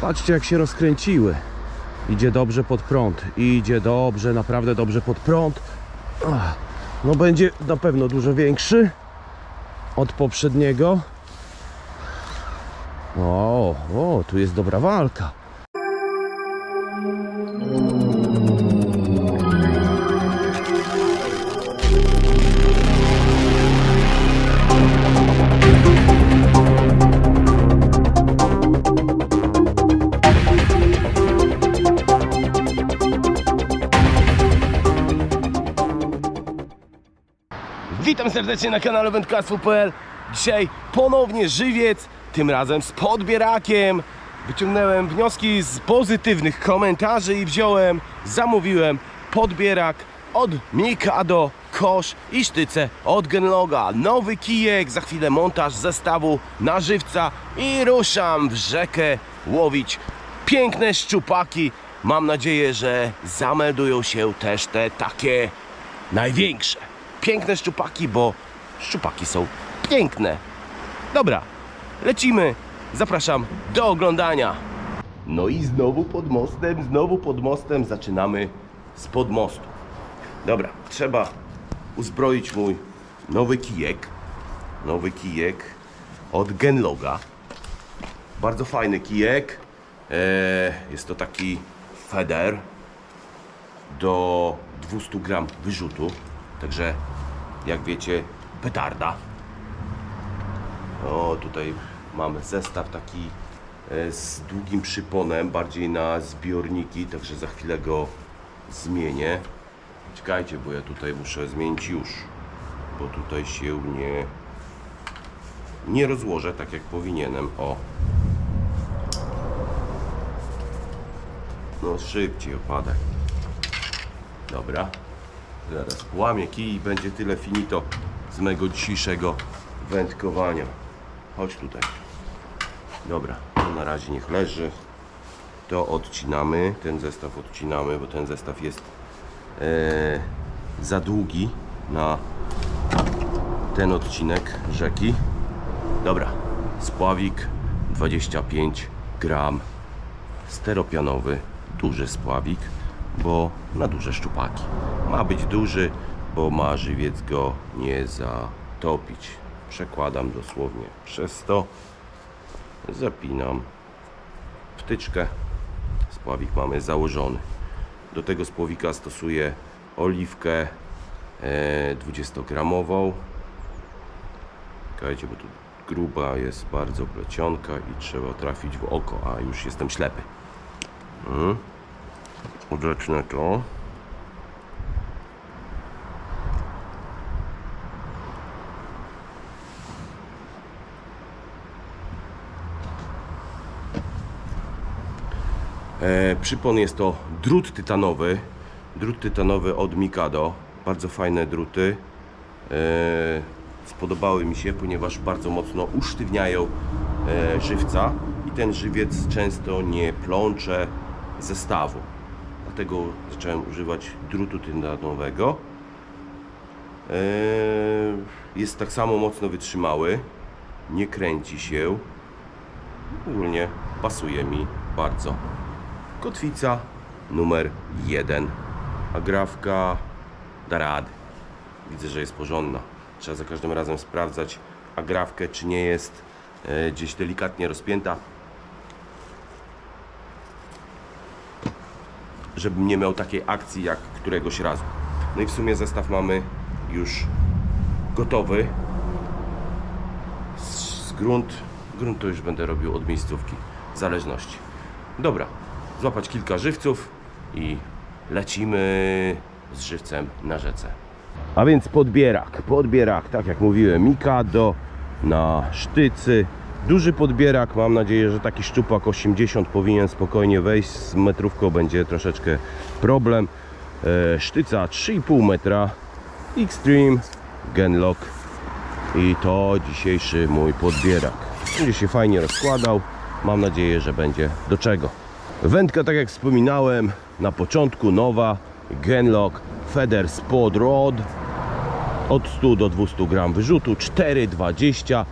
Patrzcie jak się rozkręciły. Idzie dobrze pod prąd. Idzie dobrze, naprawdę dobrze pod prąd. No będzie na pewno dużo większy od poprzedniego. O, o, tu jest dobra walka. Serdecznie na kanale wędkarstwo.pl Dzisiaj ponownie żywiec, tym razem z podbierakiem. Wyciągnąłem wnioski z pozytywnych komentarzy i wziąłem, zamówiłem podbierak od Mikado, kosz i sztyce od Genloga. Nowy kijek, za chwilę montaż zestawu na żywca i ruszam w rzekę łowić piękne szczupaki. Mam nadzieję, że zameldują się też te takie największe. Piękne szczupaki, bo szczupaki są piękne. Dobra, lecimy. Zapraszam do oglądania. No i znowu pod mostem, znowu pod mostem zaczynamy z podmostu. Dobra, trzeba uzbroić mój nowy kijek. Nowy kijek od Genloga. Bardzo fajny kijek. Eee, jest to taki feder do 200 gram wyrzutu. Także jak wiecie, petarda. O, tutaj mamy zestaw taki e, z długim przyponem, bardziej na zbiorniki, także za chwilę go zmienię. Czekajcie, bo ja tutaj muszę zmienić już, bo tutaj się nie nie rozłożę tak jak powinienem. O. No szybciej opadaj. Dobra. Zaraz łamię kij i będzie tyle finito z mego dzisiejszego wędkowania. Chodź tutaj. Dobra, to na razie niech leży. To odcinamy, ten zestaw odcinamy, bo ten zestaw jest e, za długi na ten odcinek rzeki. Dobra, spławik 25 gram, steropianowy, duży spławik, bo na duże szczupaki. Ma być duży, bo ma żywiec go nie zatopić. Przekładam dosłownie przez to, zapinam wtyczkę, spławik mamy założony. Do tego spławika stosuję oliwkę e, 20-gramową. Czekajcie, bo tu gruba jest bardzo plecionka i trzeba trafić w oko, a już jestem ślepy. Mhm. Odetnę to. E, przypon jest to drut tytanowy. Drut tytanowy od Mikado. Bardzo fajne druty. E, spodobały mi się, ponieważ bardzo mocno usztywniają e, żywca i ten żywiec często nie plącze zestawu. Dlatego zacząłem używać drutu tytanowego. E, jest tak samo mocno wytrzymały, nie kręci się. Ogólnie pasuje mi bardzo. Kotwica numer jeden. Agrafka da rady. Widzę, że jest porządna. Trzeba za każdym razem sprawdzać agrafkę, czy nie jest e, gdzieś delikatnie rozpięta. Żebym nie miał takiej akcji jak któregoś razu. No i w sumie zestaw mamy już gotowy. Z grunt, grunt to już będę robił od miejscówki, w zależności. Dobra, złapać kilka żywców i lecimy z żywcem na rzece. A więc podbierak, podbierak, tak jak mówiłem, Mikado na sztycy. Duży podbierak, mam nadzieję, że taki szczupak 80 powinien spokojnie wejść. Z metrówką będzie troszeczkę problem. E, sztyca 3,5 metra, Extreme, Genlock i to dzisiejszy mój podbierak. Będzie się fajnie rozkładał. Mam nadzieję, że będzie do czego. Wędka, tak jak wspominałem, na początku nowa Genlock Feather Spot Rod od 100 do 200 gram wyrzutu 4,20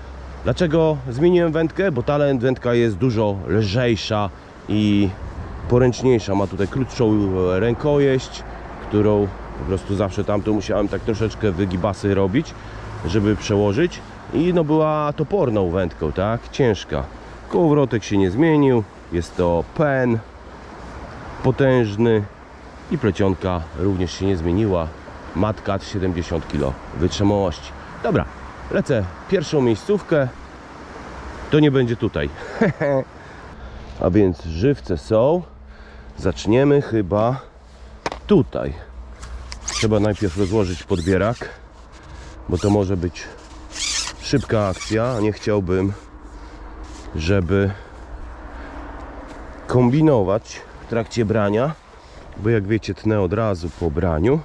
Dlaczego zmieniłem wędkę? Bo ta wędka jest dużo lżejsza i poręczniejsza. Ma tutaj krótszą e, rękojeść, którą po prostu zawsze tamtą musiałem tak troszeczkę wygibasy robić, żeby przełożyć. I no była toporną wędką, tak? Ciężka. Kołowrotek się nie zmienił. Jest to pen potężny i plecionka również się nie zmieniła. Matka 70 kg wytrzymałości. Dobra, lecę pierwszą miejscówkę. To nie będzie tutaj. A więc żywce są. Zaczniemy chyba tutaj. Trzeba najpierw rozłożyć podbierak, bo to może być szybka akcja, nie chciałbym, żeby kombinować w trakcie brania, bo jak wiecie, tnę od razu po braniu.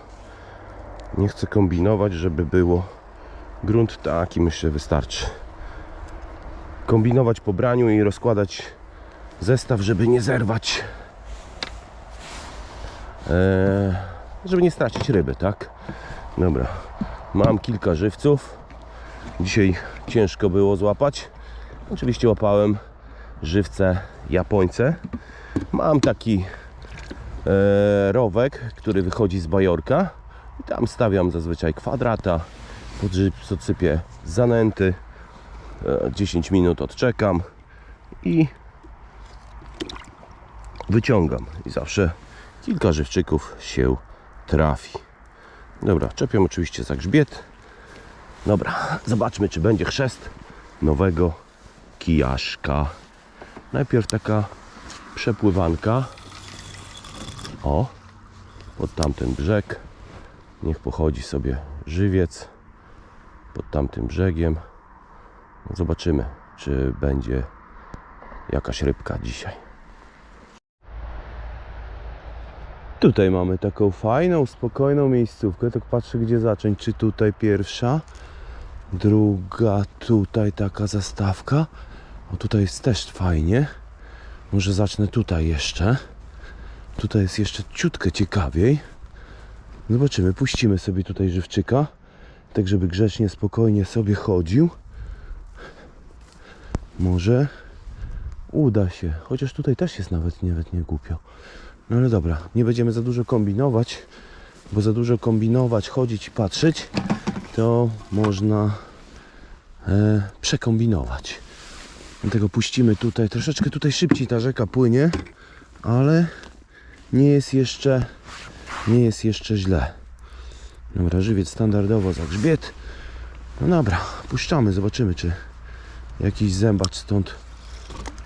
Nie chcę kombinować, żeby było grunt taki, myślę, wystarczy. Kombinować po braniu i rozkładać zestaw, żeby nie zerwać, eee, żeby nie stracić ryby, tak? Dobra, mam kilka żywców. Dzisiaj ciężko było złapać. Oczywiście łapałem żywce japońce. Mam taki e, rowek, który wychodzi z bajorka. I tam stawiam zazwyczaj kwadrata. Pod odsypię zanęty. E, 10 minut odczekam i wyciągam. I zawsze kilka żywczyków się trafi. Dobra, czepiam oczywiście za grzbiet. Dobra, zobaczmy czy będzie chrzest nowego kijaszka. Najpierw taka przepływanka. O, pod tamten brzeg. Niech pochodzi sobie żywiec pod tamtym brzegiem. No Zobaczymy, czy będzie jakaś rybka dzisiaj. Tutaj mamy taką fajną, spokojną miejscówkę. Tak patrzę, gdzie zacząć. Czy tutaj pierwsza, druga, tutaj taka zastawka. O, tutaj jest też fajnie. Może zacznę tutaj jeszcze. Tutaj jest jeszcze ciutkę ciekawiej. Zobaczymy, puścimy sobie tutaj żywczyka. Tak, żeby grzecznie, spokojnie sobie chodził. Może uda się. Chociaż tutaj też jest nawet, nawet nie głupio. No ale dobra, nie będziemy za dużo kombinować, bo za dużo kombinować, chodzić i patrzeć, to można e, przekombinować. Dlatego puścimy tutaj, troszeczkę tutaj szybciej ta rzeka płynie, ale nie jest jeszcze, nie jest jeszcze źle. Dobra, żywiec standardowo za grzbiet. No dobra, puszczamy, zobaczymy czy jakiś zębacz stąd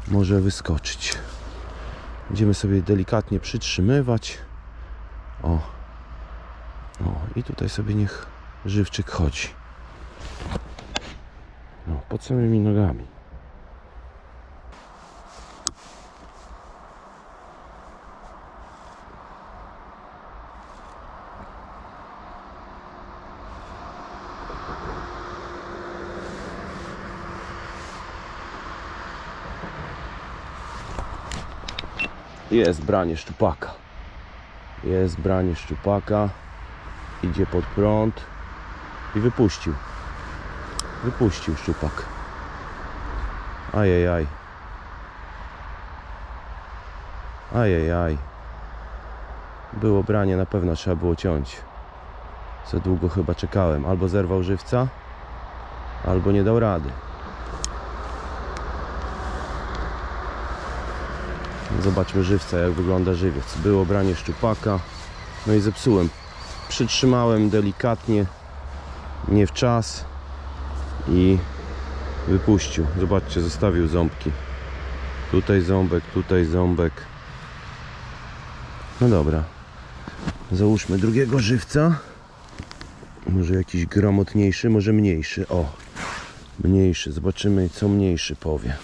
może wyskoczyć. Będziemy sobie delikatnie przytrzymywać. O. O, i tutaj sobie niech żywczyk chodzi. No, pod samymi nogami. Jest branie szczupaka. Jest branie szczupaka. Idzie pod prąd i wypuścił. Wypuścił szczupak. Ajajaj. Ajajaj. Było branie, na pewno trzeba było ciąć. Za długo chyba czekałem. Albo zerwał żywca, albo nie dał rady. Zobaczmy żywca, jak wygląda żywiec. Było branie szczupaka, no i zepsułem. Przytrzymałem delikatnie, nie w czas i wypuścił. Zobaczcie, zostawił ząbki. Tutaj ząbek, tutaj ząbek. No dobra. Załóżmy drugiego żywca. Może jakiś gramotniejszy, może mniejszy. O, mniejszy. Zobaczymy, co mniejszy powie.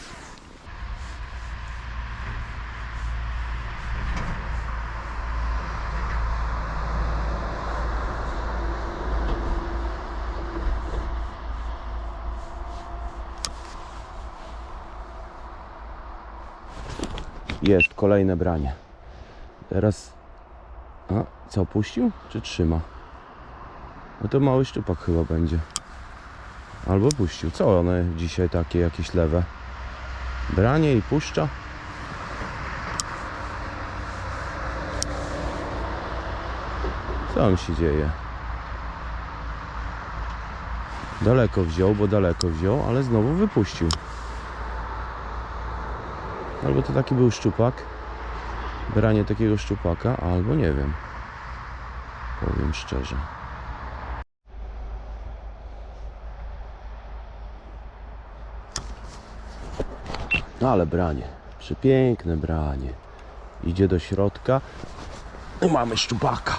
Jest, kolejne branie. Teraz... A, co, puścił? Czy trzyma? No to mały szczupak chyba będzie. Albo puścił. Co one dzisiaj takie jakieś lewe? Branie i puszcza? Co mi się dzieje? Daleko wziął, bo daleko wziął, ale znowu wypuścił. Albo to taki był szczupak. Branie takiego szczupaka, albo nie wiem. Powiem szczerze. No ale branie. Przepiękne branie. Idzie do środka. I mamy szczupaka.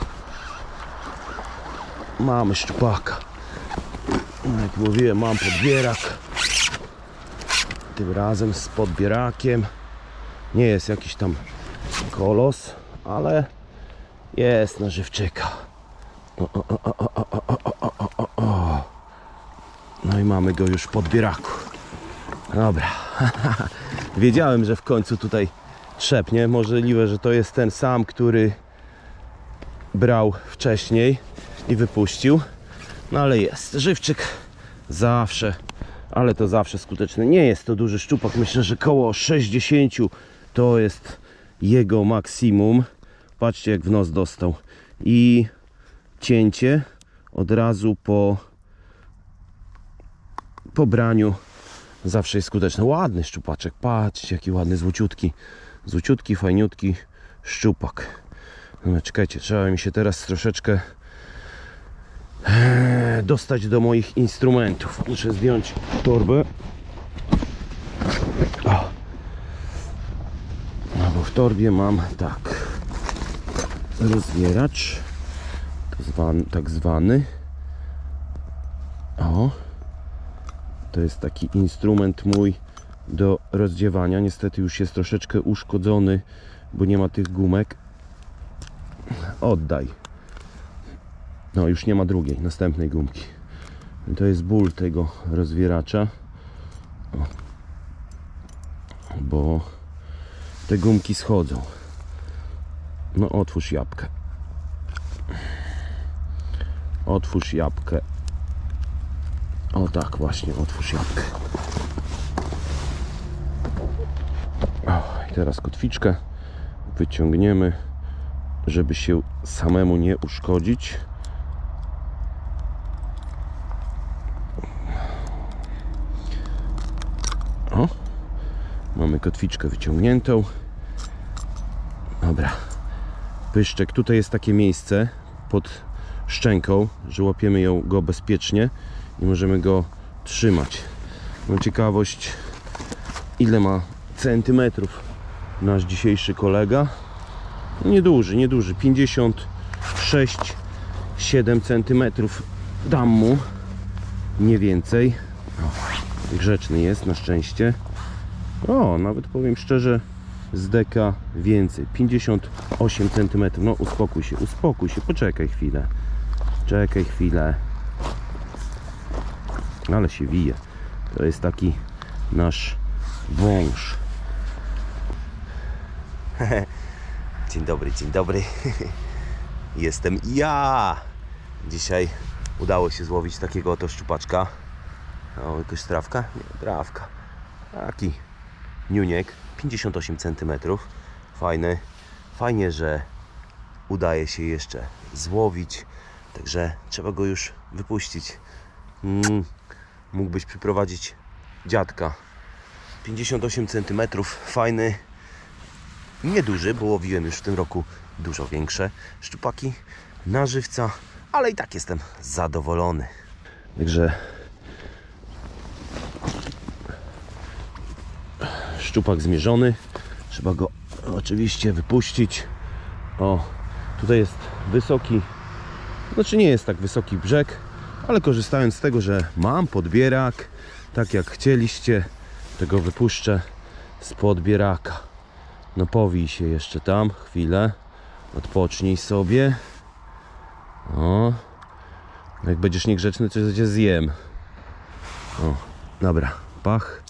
Mamy szczupaka. No, Jak mówiłem, mam podbierak. Tym razem z podbierakiem nie jest jakiś tam kolos, ale jest na żywczyka. No i mamy go już pod bieraku. Dobra. Wiedziałem, że w końcu tutaj trzepnie. Możliwe, że to jest ten sam, który brał wcześniej i wypuścił. No ale jest. Żywczyk zawsze, ale to zawsze skuteczny. Nie jest to duży szczupak. Myślę, że koło 60 to jest jego maksimum. Patrzcie jak w nos dostał. I cięcie od razu po po braniu zawsze jest skuteczne. Ładny szczupaczek. Patrzcie jaki ładny, złociutki. Złociutki, fajniutki szczupak. No, czekajcie, trzeba mi się teraz troszeczkę e, dostać do moich instrumentów. Muszę zdjąć torbę. O. W torbie mam tak rozwieracz zwan, tak zwany. O to jest taki instrument mój do rozdziewania. Niestety już jest troszeczkę uszkodzony bo nie ma tych gumek. Oddaj. No już nie ma drugiej, następnej gumki. To jest ból tego rozwieracza. O. bo te gumki schodzą. No otwórz jabłkę. Otwórz jabłkę. O tak właśnie, otwórz jabłkę. O, i teraz kotwiczkę wyciągniemy żeby się samemu nie uszkodzić. O mamy kotwiczkę wyciągniętą dobra. Pyszczek, tutaj jest takie miejsce pod szczęką, że łapiemy ją go bezpiecznie i możemy go trzymać. Mam ciekawość ile ma centymetrów nasz dzisiejszy kolega? Nieduży, nieduży. 56 7 centymetrów. Dam mu. Nie więcej. Grzeczny jest na szczęście. O, nawet powiem szczerze z deka więcej 58 cm no uspokój się, uspokój się, poczekaj chwilę czekaj chwilę ale się wije to jest taki nasz wąż Dzień dobry, dzień dobry. Jestem ja. Dzisiaj udało się złowić takiego oto szczupaczka. O, jakaś trawka? Nie, trawka. Taki niuniek, 58 cm. Fajny. Fajnie, że udaje się jeszcze złowić. Także trzeba go już wypuścić. Mm, mógłbyś przyprowadzić dziadka. 58 cm. Fajny. Nieduży, bo łowiłem już w tym roku dużo większe szczupaki na żywca, ale i tak jestem zadowolony. Także szczupak zmierzony. Trzeba go oczywiście wypuścić. O, tutaj jest wysoki, znaczy nie jest tak wysoki brzeg, ale korzystając z tego, że mam podbierak, tak jak chcieliście, tego wypuszczę z podbieraka. No powij się jeszcze tam, chwilę. Odpocznij sobie. O, jak będziesz niegrzeczny, to cię zjem. O, dobra, pach.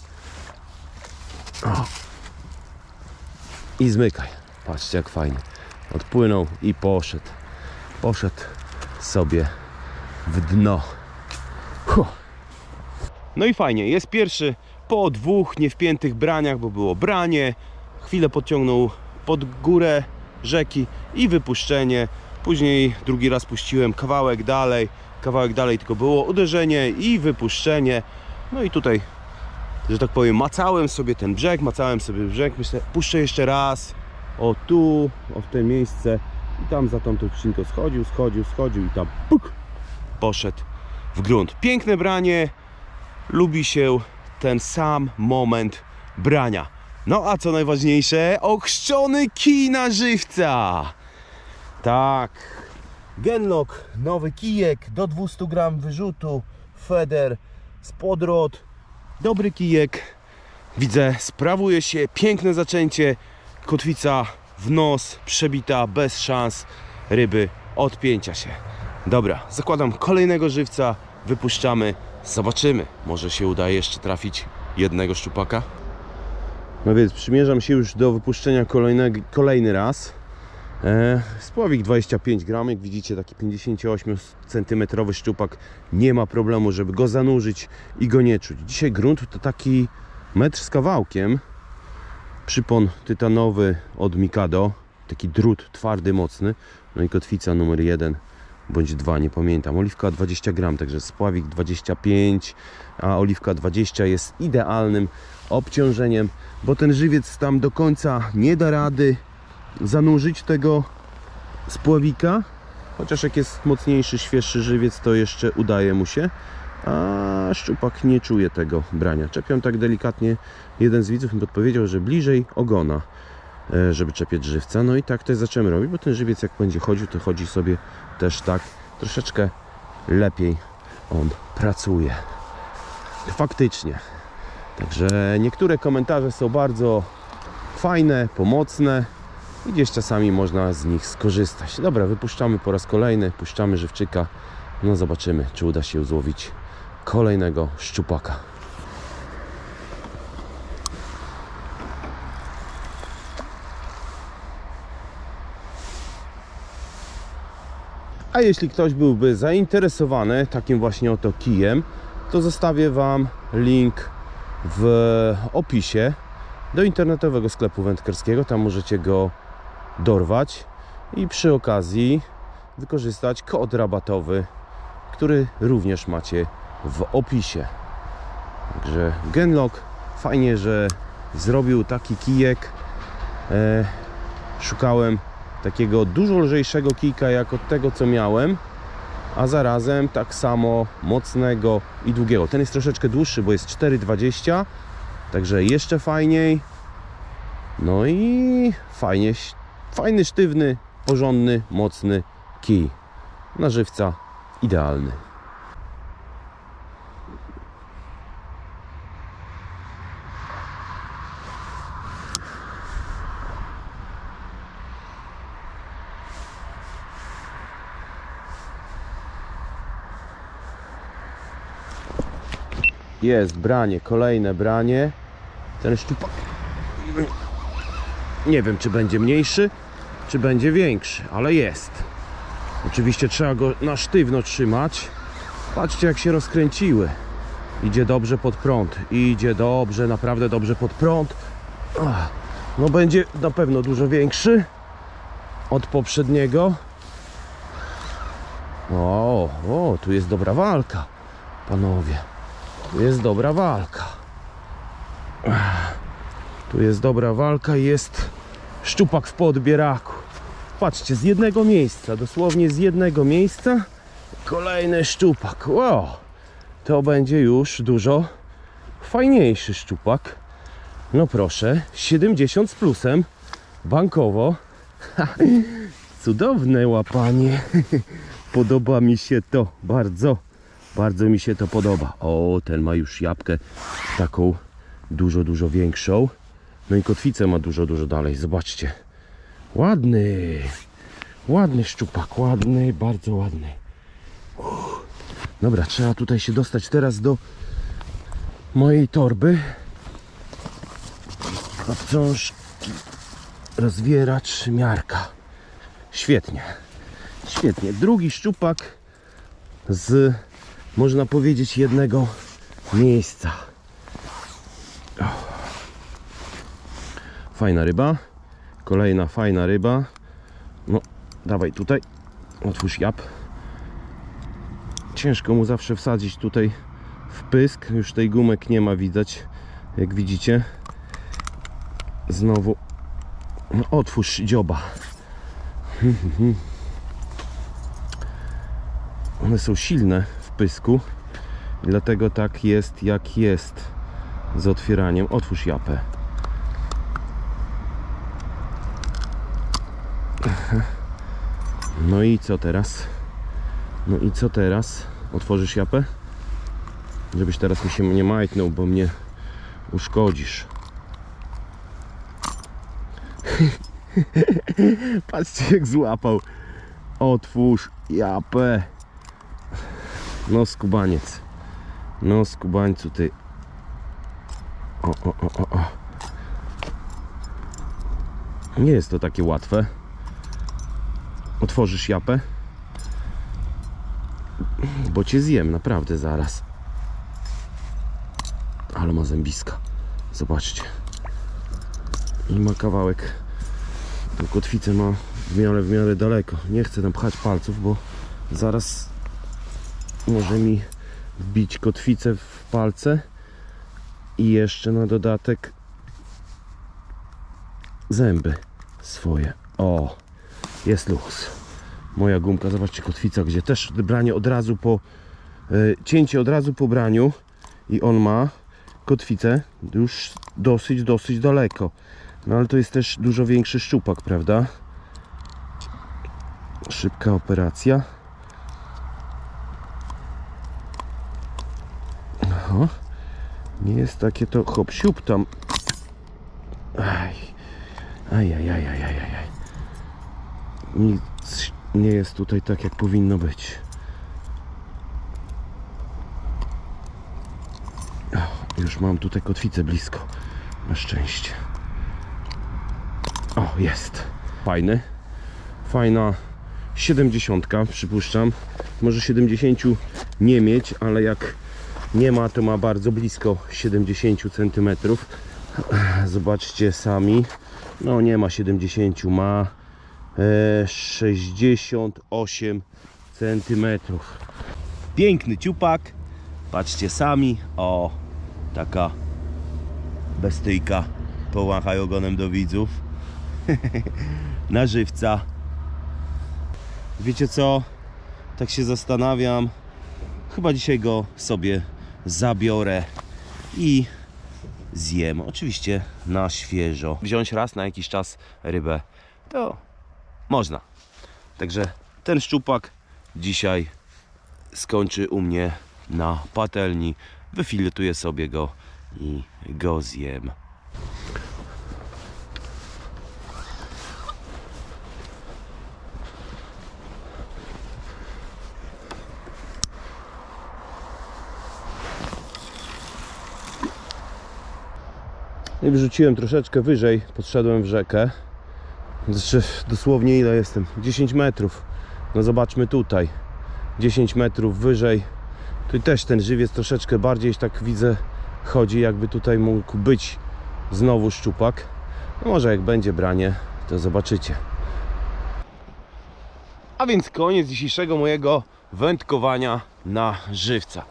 I zmykaj. Patrzcie jak fajnie. Odpłynął i poszedł. Poszedł sobie w dno. Huh. No i fajnie, jest pierwszy po dwóch niewpiętych braniach, bo było branie. Chwilę podciągnął pod górę rzeki i wypuszczenie. Później drugi raz puściłem kawałek dalej, kawałek dalej tylko było uderzenie i wypuszczenie. No i tutaj, że tak powiem, macałem sobie ten brzeg, macałem sobie brzeg. Myślę, puszczę jeszcze raz. O tu, o w to miejsce. I tam za tą odcinkę schodził, schodził, schodził i tam puk, poszedł w grunt. Piękne branie. Lubi się ten sam moment brania. No a co najważniejsze, ochrzczony kij na żywca. Tak. Genlock, nowy kijek do 200 gram wyrzutu, feder, spodrot, dobry kijek. Widzę, sprawuje się, piękne zaczęcie, kotwica w nos, przebita, bez szans ryby odpięcia się. Dobra, zakładam kolejnego żywca, wypuszczamy, zobaczymy. Może się uda jeszcze trafić jednego szczupaka. No więc przymierzam się już do wypuszczenia kolejnego, kolejny raz. E, spławik 25 gram, jak widzicie taki 58 cm szczupak, nie ma problemu, żeby go zanurzyć i go nie czuć. Dzisiaj grunt to taki metr z kawałkiem, przypon tytanowy od Mikado, taki drut twardy, mocny, no i kotwica numer 1 bądź 2, nie pamiętam. Oliwka 20 gram, także spławik 25, a oliwka 20 jest idealnym obciążeniem, bo ten żywiec tam do końca nie da rady zanurzyć tego spławika. Chociaż jak jest mocniejszy, świeższy żywiec, to jeszcze udaje mu się. A szczupak nie czuje tego brania. Czepiam tak delikatnie. Jeden z widzów mi podpowiedział, że bliżej ogona, e, żeby czepiać żywca. No i tak też zacząłem robić, bo ten żywiec jak będzie chodził, to chodzi sobie też tak troszeczkę lepiej on pracuje. Faktycznie. Także niektóre komentarze są bardzo fajne, pomocne gdzieś czasami można z nich skorzystać. Dobra, wypuszczamy po raz kolejny, puszczamy żywczyka. No zobaczymy, czy uda się złowić kolejnego szczupaka. A jeśli ktoś byłby zainteresowany takim właśnie oto kijem, to zostawię Wam link w opisie do internetowego sklepu wędkarskiego. Tam możecie go dorwać i przy okazji wykorzystać kod rabatowy, który również macie w opisie. Także Genlock fajnie, że zrobił taki kijek. E, szukałem takiego dużo lżejszego kijka jak od tego co miałem, a zarazem tak samo mocnego i długiego. Ten jest troszeczkę dłuższy, bo jest 4,20, także jeszcze fajniej. No i fajnie, fajny, sztywny, porządny, mocny kij. Na żywca idealny. Jest branie, kolejne branie. Ten szczupak. Nie wiem, czy będzie mniejszy, czy będzie większy, ale jest. Oczywiście trzeba go na sztywno trzymać. Patrzcie, jak się rozkręciły. Idzie dobrze pod prąd. Idzie dobrze, naprawdę dobrze pod prąd. No będzie na pewno dużo większy od poprzedniego. O, o, tu jest dobra walka, panowie. Tu jest dobra walka. Tu jest dobra walka i jest szczupak w podbieraku. Patrzcie, z jednego miejsca, dosłownie z jednego miejsca kolejny szczupak. Wow, to będzie już dużo fajniejszy szczupak. No proszę, 70 z plusem, bankowo. Cudowne łapanie. Podoba mi się to bardzo. Bardzo mi się to podoba. O, ten ma już jabłkę taką dużo, dużo większą. No i kotwicę ma dużo, dużo dalej. Zobaczcie. Ładny. Ładny szczupak, ładny, bardzo ładny. Uff. Dobra, trzeba tutaj się dostać teraz do mojej torby. Obciążki, rozwieracz, miarka. Świetnie. Świetnie. Drugi szczupak z, można powiedzieć, jednego miejsca. Fajna ryba. Kolejna fajna ryba. No, dawaj tutaj. Otwórz jap. Ciężko mu zawsze wsadzić tutaj w pysk. Już tej gumek nie ma widać, jak widzicie. Znowu no, otwórz dzioba. One są silne w pysku. Dlatego tak jest jak jest z otwieraniem. Otwórz japę. No i co teraz? No i co teraz? Otworzysz japę? Żebyś teraz mi się nie majtnął, bo mnie uszkodzisz. Patrzcie jak złapał. Otwórz japę. No skubaniec. No skubańcu ty. O, o, o, o. Nie jest to takie łatwe. Otworzysz japę? Bo cię zjem naprawdę zaraz. Ale ma zębiska. Zobaczcie. I ma kawałek. Tą kotwicę ma w miarę, w miarę daleko. Nie chcę tam pchać palców, bo zaraz może mi wbić kotwicę w palce i jeszcze na dodatek zęby swoje. O, jest luz. Moja gumka, zobaczcie kotwica, gdzie też branie od razu po e, cięcie od razu po braniu i on ma kotwicę już dosyć, dosyć daleko. No ale to jest też dużo większy szczupak, prawda? Szybka operacja. Aha. Nie jest takie to hop siup tam. Aj, aj, aj, aj, aj. aj. Nic nie jest tutaj tak, jak powinno być. O, już mam tutaj kotwicę blisko. Na szczęście. O, jest. Fajny. Fajna 70, przypuszczam. Może 70 nie mieć, ale jak nie ma, to ma bardzo blisko 70 cm. Zobaczcie sami. No nie ma 70, ma 68 cm. Piękny ciupak. Patrzcie sami. O, taka bestyjka. Pomachaj ogonem do widzów. Na żywca. Wiecie co? Tak się zastanawiam. Chyba dzisiaj go sobie zabiorę i zjem. Oczywiście na świeżo. Wziąć raz na jakiś czas rybę to można. Także ten szczupak dzisiaj skończy u mnie na patelni. Wyfiletuję sobie go i go zjem. I wrzuciłem troszeczkę wyżej, podszedłem w rzekę. Znaczy, dosłownie ile jestem? 10 metrów. No zobaczmy tutaj. 10 metrów wyżej. Tu też ten żywiec troszeczkę bardziej, tak widzę, chodzi, jakby tutaj mógł być znowu szczupak. No może jak będzie branie, to zobaczycie. A więc koniec dzisiejszego mojego wędkowania na żywca. E,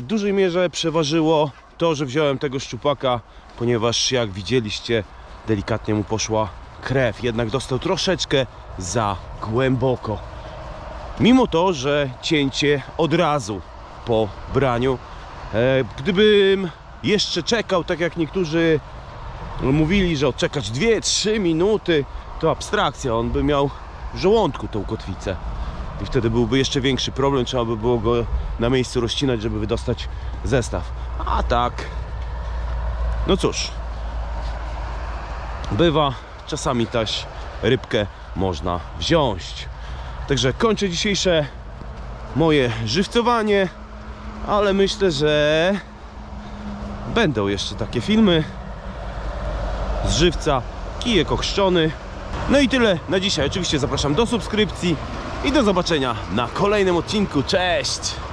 w dużej mierze przeważyło to, że wziąłem tego szczupaka, ponieważ jak widzieliście, delikatnie mu poszła krew. Jednak dostał troszeczkę za głęboko. Mimo to, że cięcie od razu po braniu. E, gdybym jeszcze czekał, tak jak niektórzy mówili, że odczekać 2-3 minuty, to abstrakcja. On by miał w żołądku tą kotwicę. I wtedy byłby jeszcze większy problem. Trzeba by było go na miejscu rozcinać, żeby wydostać zestaw. A tak. No cóż. Bywa. Czasami też rybkę można wziąć. Także kończę dzisiejsze moje żywcowanie, ale myślę, że będą jeszcze takie filmy z żywca, kijek ochrzczony. No i tyle na dzisiaj. Oczywiście zapraszam do subskrypcji i do zobaczenia na kolejnym odcinku. Cześć!